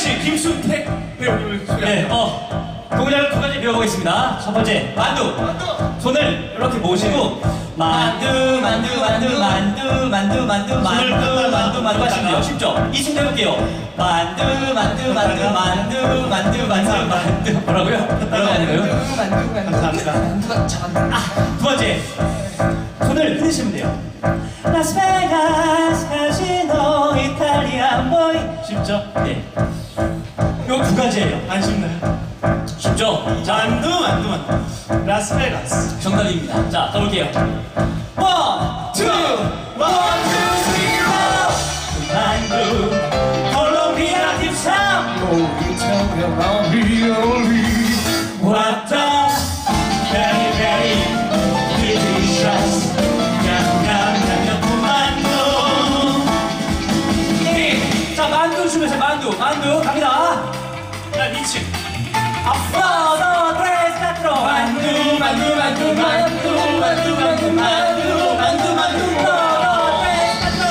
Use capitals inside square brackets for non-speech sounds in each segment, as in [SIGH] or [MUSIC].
씨, 김순택 배우님을 네, 어, 동작을 두 가지 배워보겠습니다. 첫 번째, 만두. 만두. 손을 이렇게 모시고 만두, 만두, 만두, 만두, 만두, 만두, 만두, 만두, 만두 하시면요. 쉽죠? 이쯤 해볼게요. 만두, 만두, 만두, 만두, 만두, 만두, 만두. 뭐라고요? 뭐라고 하는 거예요? 만두, 만두. 만두, 만두. 아, 두 번째, 손을 흔드시면 돼요. 라스베가스 카지노 이탈리안 보이 쉽죠? 네. 요두 가지예요. 안 쉽나요? 쉽죠? 자, 만두 만두 만두. 라스베가스. 정답입니다. 자, 가볼게요. 원, 투, 원, 투, 쓰리, 포. 만두, 콜롬비아 딥삼. 왔다. Very, very delicious. 냠냠냠냠 만두. 예. 자, 만두 주면서 만두, 만두 갑니다. 나 미친. 하나, 둘, 셋, 로 만두, 만두, 만두, 만두, 만두, 만두, 만두, 만두, 만두, 하나, 둘, 셋, 로.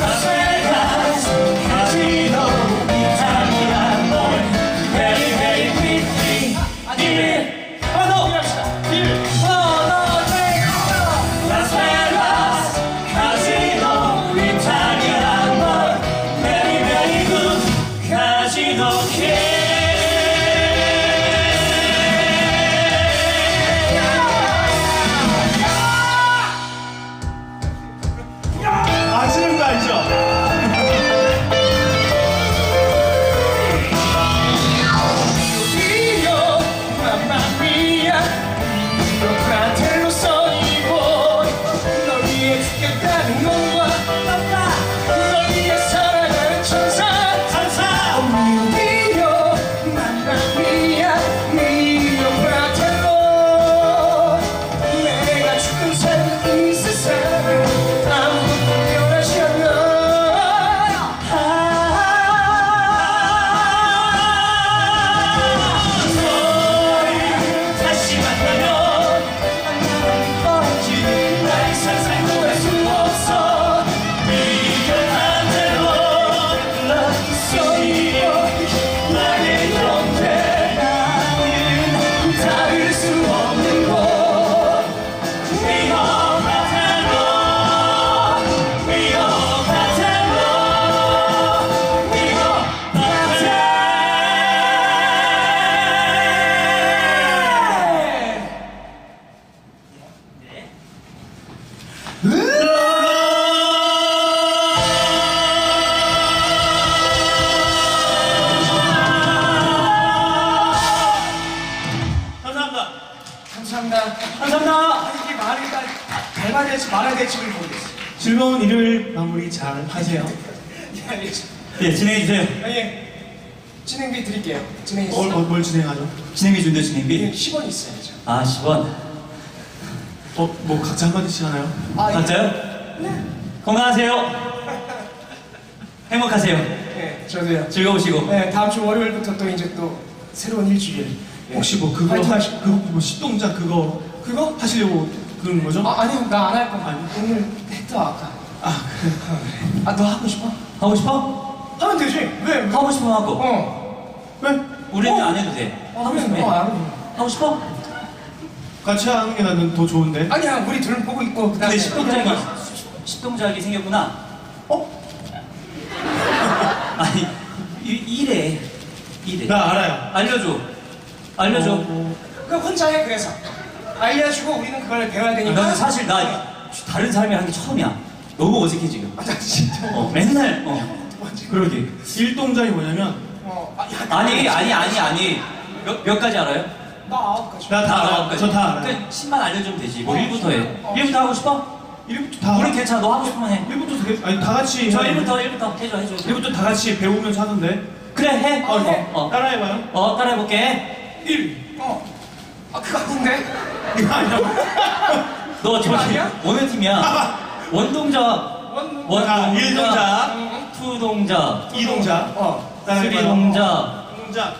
라스베가스, 카지노, 이탈리안 볼, very, very pretty. 일, 만두. 하나, 둘, 셋, 로. 라스베가스, 카지노, 이탈리안 볼, very, very good. 카지노 키. 말아야 될지를 모르겠어요. 즐거운 일요일 마무리 잘 하세요. 예, 알겠습니다. 네, 진행해주세요. 아, 예. 진행비 드릴게요. 진행해 뭘, 주세요. 뭘, 뭘 진행하죠? 진행비 준대 예, 진행비. 10원 있어야죠. 아, 10원. 어, 뭐 각자 한마디씩 하나요? 아, 예. 맞아요? 건강하세요. 행복하세요. 예, 저도요. 즐거우시고. 네, 다음 주 월요일부터 또 이제 또 새로운 일주일. 예. 혹시 뭐 그거 파이팅 하, 하시고. 그거 뭐 시동작 그거 그거? 하시려고 그러는 거죠? 아, 아니요, 나안 할 거야. 아니. 오늘 했다, 아까. 아, 그래. 아, 너 하고 싶어? 하고 싶어? 하면 되지. 왜? 왜? 하고 싶으면 하고. 어. 왜? 우리는 어? 안 해도 돼. 어, 하고 하면 싶으면 어, 해. 안 하고 싶어? 같이 하는 게 나는 더 좋은데. 아니야, 우리 둘 보고 있고 그다음에 근데 십동작이 십동작이 생겼구나. 어? [LAUGHS] 아니 이- 이래 이래. 나 알아요. 알려줘. 알려줘. 어, 그럼 혼자 해 그래서 알려주고 우리는 그걸 배워야 되니까. 나는 사실 나 다른 삶이 하는 게 처음이야. 너무 어색해 지금. 아, 나 진짜. 어 맨날 어 그러게. 일동작이 뭐냐면 어, 아, 야, 아니 아니 아니 아니 몇, 몇 가지 알아요? 나 아홉 가지. 나다 아, 알아요. 아홉 저다 가지. 알아요. 그 10만 알려주면 되지. 뭐 어, 1부터 해. 어, 1부터 하고 싶어? 1부터 다 우리 괜찮아. 너 하고 싶으면 해. 1부터 되게 아니 다 같이 저 해야 1부터 돼. 1부터 해줘 해줘. 1부터 다 같이 배우면서 하던데. 그래 해. 어, 해. 어, 따라해 봐요. 어 따라해볼게. 1. 어. 아 그거 아닌데? 이거 아니야. [LAUGHS] 너 아니야? 어느 팀이야? [LAUGHS] 원동작, 원. 원 자, 일 동작. 투 동작, 이 동작. 어. 따라해 쓰리 봐요. 동작, 동작.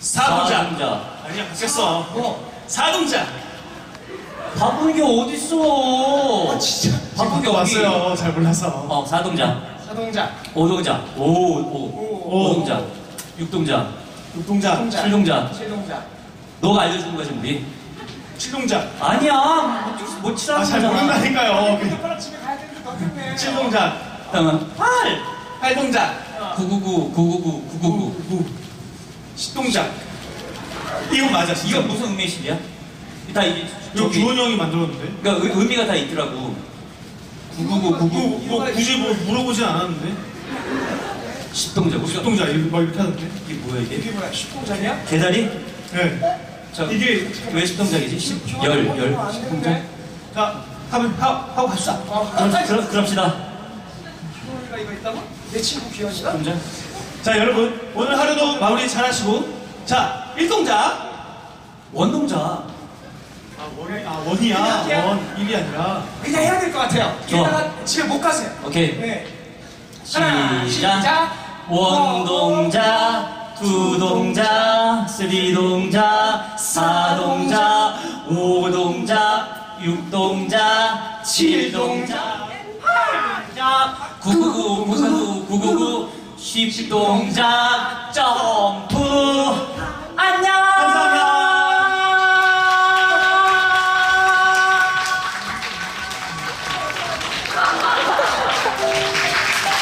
사 4동작. 동작. 아니야, 바뀌었어. 어. 4동작. 바쁜 게 어딨어? 아 진짜. 바쁜 게 어디? 왔어요. 잘 몰라서. 어, 사 동작, 자동차. 오 동작, 오, 오, 오. 오 동작. 육동작, 육동작. 동작. 칠동작. 칠동작. 너가 알려주는 거지 우리. 칠동작. 아니야. 못 아, 치라는 잘 거잖아. 모른다니까요. 오빠랑 집에 가야 되는데 너 때문에. 칠동작. 그러면 팔. 팔동작. 999, 999, 999. 구. 십동작. 이거 맞아. 진짜. 이거 무슨 의미식이야? 다 이게 이거 저기 주원 형이 만들었는데. 그러니까 의- 의미가 다 있더라고. 999, 999. 뭐, 뭐 굳이 뭐 물어보진 않았는데. 십동작. 우리가 십동작 이거 막 이렇게 하던데. 이게 뭐야 이게? 이게 뭐야? 십동작이야? 개다리? 네. 저 이게 왜 십동작이지? 십, 열, 열. 십동작? 자 하면 하, 하고 갑시다. 어, 그럼 그럼 그럽시다. 기원이가 이거 있다고? 내 친구 기원이가? 십동작. 자 여러분 오늘 하루도 마무리 잘 하시고 자 일동작. 원동작. 아 원이 아 원이야? 원 일이 아니라. 그냥 해야 될 것 같아요. 좋아. 이러다가 집에 못 가세요. 오케이. 네. 하나, 시작. 시작. 원동작, 두동작, 쓰리동작, 사동작, 오동작, 육동작, 칠동작, 팔동작, 구구구, 구구구, 구구구, 십동작, 점프.